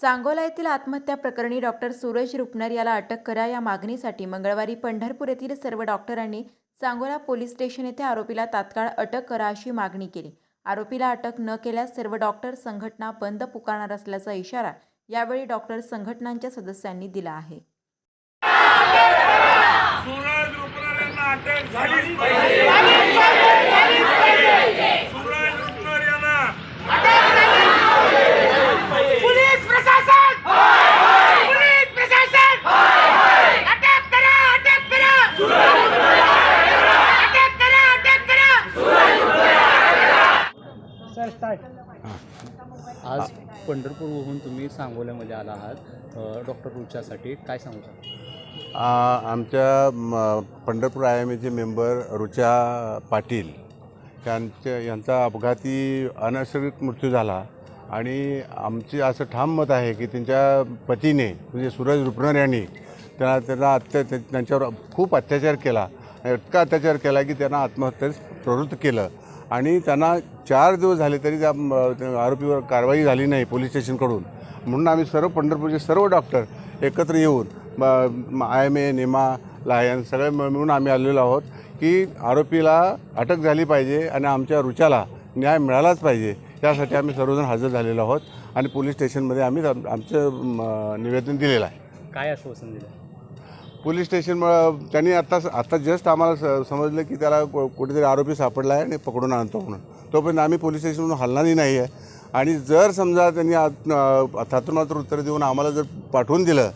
सांगोला येथील आत्महत्या प्रकरणी डॉक्टर सूरज रुपनर याला अटक करा या मागणीसाठी मंगळवारी पंढरपूर येथील सर्व डॉक्टरांनी सांगोला पोलीस स्टेशन येथे आरोपीला तात्काळ अटक करा अशी मागणी केली. आरोपीला अटक न केल्यास सर्व डॉक्टर संघटना बंद पुकारणार असल्याचा इशारा यावेळी डॉक्टर संघटनांच्या सदस्यांनी दिला आहे. सूरज रुपनर यांना अटक झालीच पाहिजे सूरज रुपनर यांना पुलिस प्रशासन पुलिस प्रशासन अटक करा अटक करा अटक करा अटक करा आज पंढरपूरवरून तुम्ही सांगोल्यामध्ये आला आहात. डॉक्टर रुचासाठी काय सांगू शकता? आमच्या म, पंढरपूर आय एम एचे मेंबर रुचा पाटील त्यांच्या यांचा अपघाती अनैसर्गिक मृत्यू झाला आणि आमचे असं ठाम मत आहे की त्यांच्या पतीने म्हणजे सूरज रुपनर यांनी त्यांना त्यांना अत्या त्यांच्यावर खूप अत्याचार केला इतका अत्याचार केला की त्यांना आत्महत्येस प्रवृत्त केलं. आणि त्यांना चार दिवस झाले तरी त्या त्या आरोपीवर कारवाई झाली नाही पोलीस स्टेशनकडून. म्हणून आम्ही सर्व पंढरपूरचे सर्व डॉक्टर एकत्र येऊन आय एम ए नेमा लायन सगळे मिळ- मिळून आम्ही आलेलो आहोत की आरोपीला अटक झाली पाहिजे आणि आमच्या रुचाला न्याय मिळालाच पाहिजे यासाठी आम्ही सर्वजण हजर झालेलो आहोत आणि पोलीस स्टेशनमध्ये आम्ही आम- आमचं निवेदन दिलेलं आहे. काय आश्वासन दिलं? पोलीस स्टेशन त्यांनी आत्ता आत्ता जस्ट आम्हाला स समजलं की त्याला कुठेतरी आरोपी सापडला आहे आणि पकडून आणतो म्हणून. तोपर्यंत आम्ही पोलीस स्टेशनमधून हलणारही नाही आहे. आणि जर समजा त्यांनी थातुरमात्र उत्तर देऊन आम्हाला जर पाठवून दिलं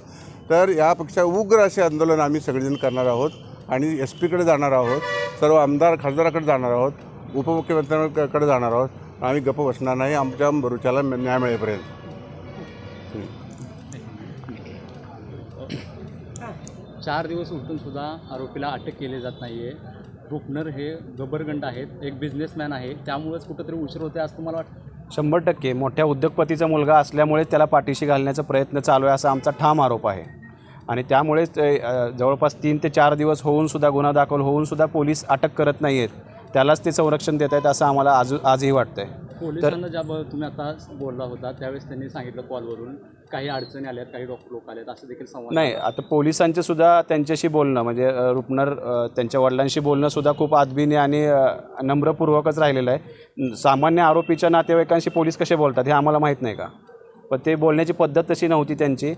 तर यापेक्षा उग्र असे आंदोलन आम्ही सगळेजण करणार आहोत आणि एस पीकडे जाणार आहोत सर्व आमदार खासदाराकडे जाणार आहोत उपमुख्यमंत्र्यांकडे जाणार आहोत. आम्ही गप्प बसणार नाही आमच्या रुचाला न्याय मिळेपर्यंत. चार दिवस उलटून सुद्धा आरोपीला अटक केली जात नाही आहे रुपनर हे गबरगंड आहेत एक बिझनेसमॅन आहे. त्यामुळेच कुठंतरी उशीर होते असं तुम्हाला वाटतं? शंभर टक्के मोठ्या उद्योगपतीचा मुलगा असल्यामुळे त्याला पाठीशी घालण्याचा प्रयत्न चालू आहे असा आमचा ठाम आरोप आहे. आणि त्यामुळेच ते, जवळपास तीन ते चार दिवस होऊनसुद्धा गुन्हा दाखल होऊनसुद्धा पोलीस अटक करत नाही आहेत त्यालाच ते संरक्षण देत आहेत असं आम्हाला आज आजही वाटतं आहे पोलिसांना ज्या तुम्ही आता बोलला होता त्यावेळेस त्यांनी सांगितलं कॉलवरून काही अडचणी आल्यात काही डॉक्टर लोक आलेत असं देखील संवाद नाही आता पोलिसांचे सुद्धा त्यांच्याशी बोलणं म्हणजे रुपनर त्यांच्या वडिलांशी बोलणं सुद्धा खूप आदबीने आणि नम्रपूर्वकच राहिलेलं आहे. सामान्य आरोपीच्या नातेवाईकांशी पोलीस कसे बोलतात हे आम्हाला माहीत नाही का? पण ते बोलण्याची पद्धत तशी नव्हती त्यांची.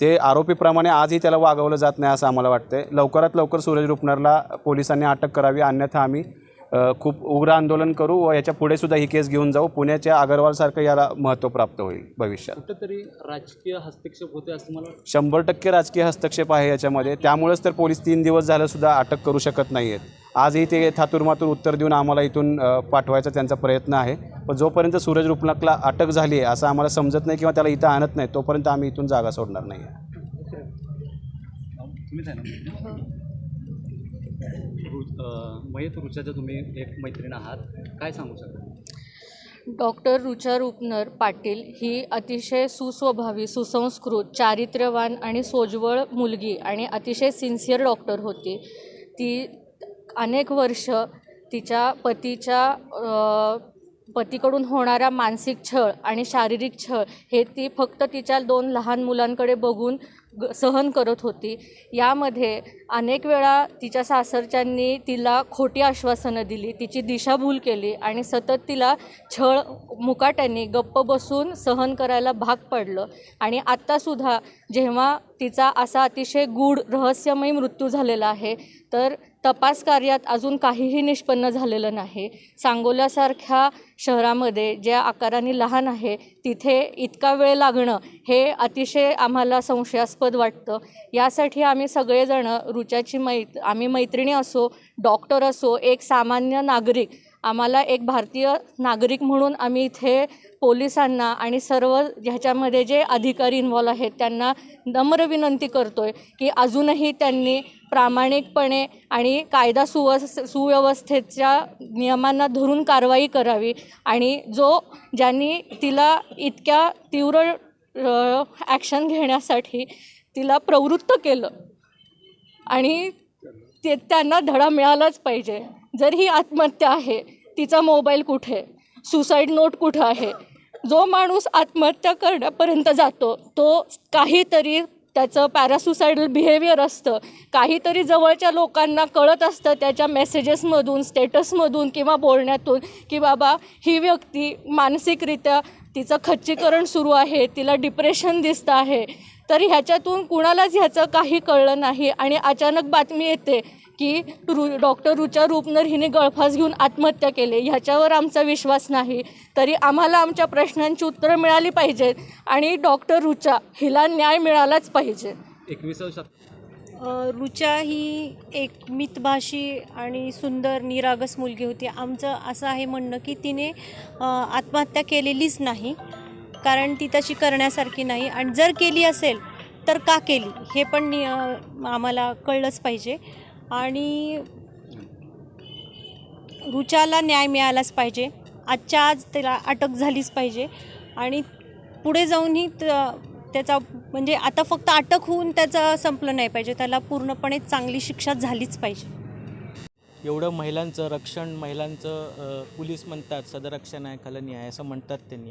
ते आरोपीप्रमाणे आजही त्याला वागवलं जात नाही असं आम्हाला वाटतं लवकरात लवकर सूरज रुपनरला पोलिसांनी अटक करावी अन्यथा आम्ही खूप उग्र आंदोलन करू व याच्यापुढे सुद्धा ही केस घेऊन जाऊ. पुण्याच्या अगरवालसारखं याला महत्त्व प्राप्त होईल भविष्यात. कुठंतरी राजकीय हस्तक्षेप होते असं मला शंभर टक्के राजकीय हस्तक्षेप आहे याच्यामध्ये. त्यामुळेच तर पोलीस तीन दिवस झालं सुद्धा अटक करू शकत नाही आहेत आजही ते थातुरमातूर उत्तर देऊन आम्हाला इथून पाठवायचा त्यांचा प्रयत्न आहे. पण जोपर्यंत सूरज रुपनकला अटक झाली आहे असं आम्हाला समजत नाही किंवा त्याला इथं आणत नाही तोपर्यंत आम्ही इथून जागा सोडणार नाही. आहे तुम्हीच आहे ना रु- अं, मयत रुच्याच्या तुम्ही एक मैत्रीण आहात. काय सांगू शकता? डॉक्टर रुचा रुपनर पाटील ही अतिशय सुस्वभावी सुसंस्कृत चारित्र्यवान आणि सोज्वळ मुलगी आणि अतिशय सिन्सिअर डॉक्टर होती. ती अनेक वर्ष तिच्या पतीच्या पतीकडून होणारा मानसिक छळ आणि शारीरिक छळ हे ती फक्त तिच्या दोन लहान मुलांकडे बघून ग सहन करत होती. यामध्ये अनेक वेळा तिच्या सासरच्यांनी तिला खोटी आश्वासनं दिली तिची दिशाभूल केली आणि सतत तिला छळ मुकाट्याने गप्प बसून सहन करायला भाग पडलं. आणि आत्तासुद्धा जेव्हा तिचा असा अतिशय गूढ रहस्यमय मृत्यू झालेला आहे तर तपास कार्यात अजून काहीही निष्पन्न झालेलं नाही. सांगोल्यासारख्या शहरामध्ये ज्या आकाराने लहान आहे तिथे इतका वेळ लागणं हे अतिशय आम्हाला संशयास्पद वाटतं. यासाठी आम्ही सगळेजणं रुचाची मैत आम्ही मैत्रिणी असो डॉक्टर असो एक सामान्य नागरिक आम्हाला एक भारतीय नागरिक म्हणून आम्ही इथे पोलिसांना आणि सर्व ह्याच्यामध्ये जे अधिकारी इन्व्हॉल्व आहेत त्यांना नम्र विनंती करतो आहे की अजूनही त्यांनी प्रामाणिकपणे आणि कायदा सुवस सुव्यवस्थेच्या नियमांना धरून कारवाई करावी आणि जो ज्यांनी तिला इतक्या तीव्र ॲक्शन घेण्यासाठी तिला प्रवृत्त केलं. आणि ते त्यांना धडा मिळालाच पाहिजे. जर ही आत्महत्या आहे तिचा मोबाईल कुठे? सुसाईड नोट कुठं आहे? जो माणूस आत्महत्या करण्यापर्यंत जातो तो काहीतरी त्याचं पॅरासुसायडल बिहेवियर असतं. काहीतरी जवळच्या लोकांना कळत असतं त्याच्या मेसेजेसमधून स्टेटसमधून किंवा बोलण्यातून की बाबा ही व्यक्ती मानसिकरित्या तिचं खच्चीकरण सुरू आहे तिला डिप्रेशन दिसतं आहे. तर ह्याच्यातून कुणालाच ह्याचं काही कळलं नाही आणि अचानक बातमी येते की रु डॉक्टर रुचा रूपनर हिने गळफास घेऊन आत्महत्या केली. ह्याच्यावर आमचा विश्वास नाही. तरी आम्हाला आमच्या प्रश्नांची उत्तरं मिळाली पाहिजेत आणि डॉक्टर रुचा हिला न्याय मिळालाच पाहिजे. एकविसाव्या रुचा ही एक मितभाषी आणि सुंदर निरागस मुलगी होती. आमचं असं आहे म्हणणं की तिने आत्महत्या केलेलीच नाही कारण ती तशी करण्यासारखी नाही. आणि जर केली असेल तर का केली? हे पण नि आम्हाला कळलंच पाहिजे. आणि रुचाला न्याय मिळालाच पाहिजे. आजच्या आज त्याला अटक झालीच पाहिजे. आणि पुढे जाऊनही त- त्याचा म्हणजे आता फक्त अटक होऊन त्याचं संपलं नाही पाहिजे. त्याला पूर्णपणे चांगली शिक्षा झालीच पाहिजे. एवढं महिलांचं रक्षण महिलांचं पोलीस म्हणतात सदरक्षण आहे कलनी आहे असं म्हणतात त्यांनी.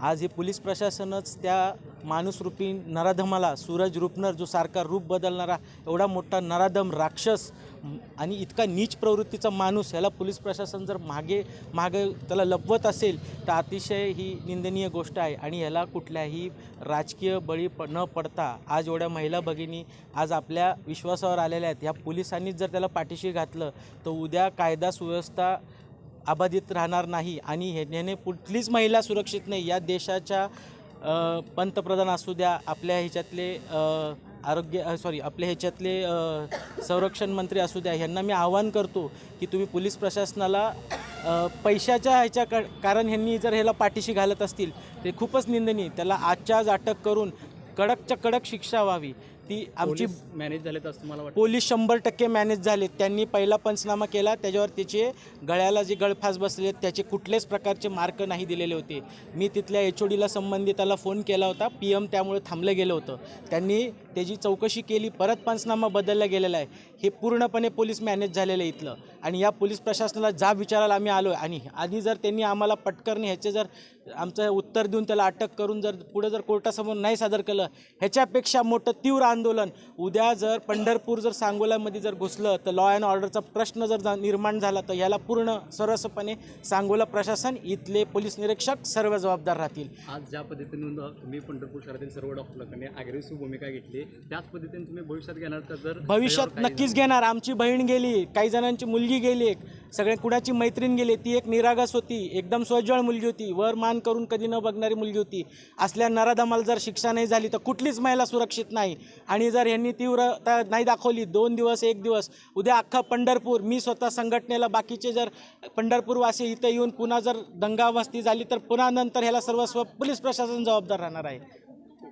आज हे पोलीस प्रशासनच त्या माणूसरूपी नराधमाला सूरज रूपनर जो सारखा रूप बदलणारा एवढा मोठा नराधम राक्षस आणि इतका नीच प्रवृत्तीचा माणूस ह्याला पोलीस प्रशासन जर मागे मागे त्याला लपवत असेल तर अतिशय ही निंदनीय गोष्ट आहे. आणि ह्याला कुठल्याही राजकीय बळी प न पडता आज एवढ्या महिला भगिनी आज आपल्या विश्वासावर आलेल्या आहेत. ह्या पोलिसांनीच जर त्याला पाठीशी घातलं तर उद्या कायदा सुव्यवस्था अबाधित राहणार नाही. आणि ह्याने कुठलीच महिला सुरक्षित नाही. या देशाच्या पंतप्रधान असू द्या आपल्या ह्याच्यातले आरोग्य सॉरी आपल्या ह्याच्यातले संरक्षण मंत्री असू द्या ह्यांना मी आवाहन करतो की तुम्ही पोलीस प्रशासनाला पैशाच्या ह्याच्या कारण ह्यांनी जर ह्याला पाठीशी घालत असतील ते खूपच निंदनीय. त्याला आजच्या आज अटक करून कडकच्या कडक शिक्षा व्हावी. ती आमची मॅनेज झालेत असं तुम्हाला वाटतं? पोलीस शंभर टक्के मॅनेज झाले त्यांनी पहिला पंचनामा केला त्याच्यावर त्याचे गळ्याला जे गळफास बसले त्याचे कुठलेच प्रकारचे मार्क नाही दिलेले होते. मी तिथल्या एच ओ डीला संबंधिताला फोन केला होता. पी एम त्यामुळे थांबलं गेलं होतं. त्यांनी त्याची चौकशी केली परत पंचनामा बदलला गेलेला आहे. हे पूर्णपणे पोलीस मॅनेज झालेलं आहे इथलं. आणि या पोलीस प्रशासनाला जा विचारायला आम्ही आलो आहे आणि आणि जर त्यांनी आम्हाला पटकरणे ह्याचे जर आमचं उत्तर देऊन त्याला अटक करून जर पुढे जर कोर्टासमोर नाही सादर केलं ह्याच्यापेक्षा मोठं तीव्र आंदोलन. उद्या जर पंढरपूर जर सांगोल्यामध्ये जर घुसलं तर लॉ अँड ऑर्डरचा प्रश्न जर निर्माण झाला तर ह्याला पूर्ण सर्वस्वपणे सांगोला प्रशासन इथले पोलीस निरीक्षक सर्व जबाबदार राहतील. आज ज्या पद्धतीने तुम्ही पंढरपूर शहरातील सर्व डॉक्टरांनी अग्रेसिव्ह भूमिका घेतली त्याच पद्धतीने तुम्ही भविष्यात घेणार का जर? भविष्यात नक्कीच घेणार. आमची बहीण गेली काही जणांची मुलगी गेली सगळे कुणाची मैत्रीण गेली ती एक निरागस होती एकदम स्वज्वळ मुलगी होती वर मान करून कधी न बघणारी मुलगी होती. असल्या नराधमाला जर शिक्षा नाही झाली तर कुठलीच महिला सुरक्षित नाही. आणि जर यांनी तीव्रता नाही दाखवली दोन दिवस एक दिवस उद्या अख्खा पंढरपूर मी स्वतः संघटनेला बाकीचे जर पंढरपूरवासी इथं येऊन पुन्हा जर दंगावस्ती झाली तर पुन्हा नंतर ह्याला सर्वस्व पोलीस प्रशासन जबाबदार राहणार आहे.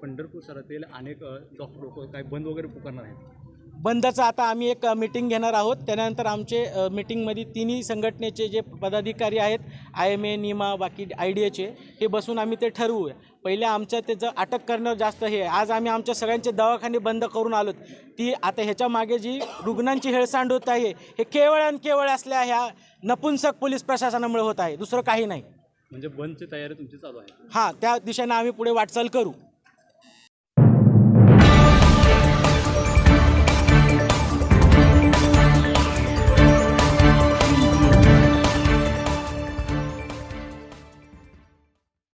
पंढरपूर शहरातील अनेक डॉक्टर लोक काय बंद वगैरे पुकारणार आहेत. बंदचं आता आम्ही एक मीटिंग घेणार आहोत. त्यानंतर आमचे मीटिंगमध्ये तिन्ही संघटनेचे जे पदाधिकारी आहेत आय एम ए निमा बाकी आय डी एचे हे बसून आम्ही ते ठरवू पहिले आमच्या त्याचं अटक करणं जास्त हे. आज आम्ही आमच्या सगळ्यांचे दवाखाने बंद करून आलोत. ती आता ह्याच्या मागे जी रुग्णांची हेळसांड होत आहे हे केवळ आणि केवळ असल्या ह्या नपुंसक पोलीस प्रशासनामुळे होत आहे. दुसरं काही नाही. म्हणजे बंदची तयारी तुमची चालू आहे. हां त्या दिशेनं आम्ही पुढे वाटचाल करू.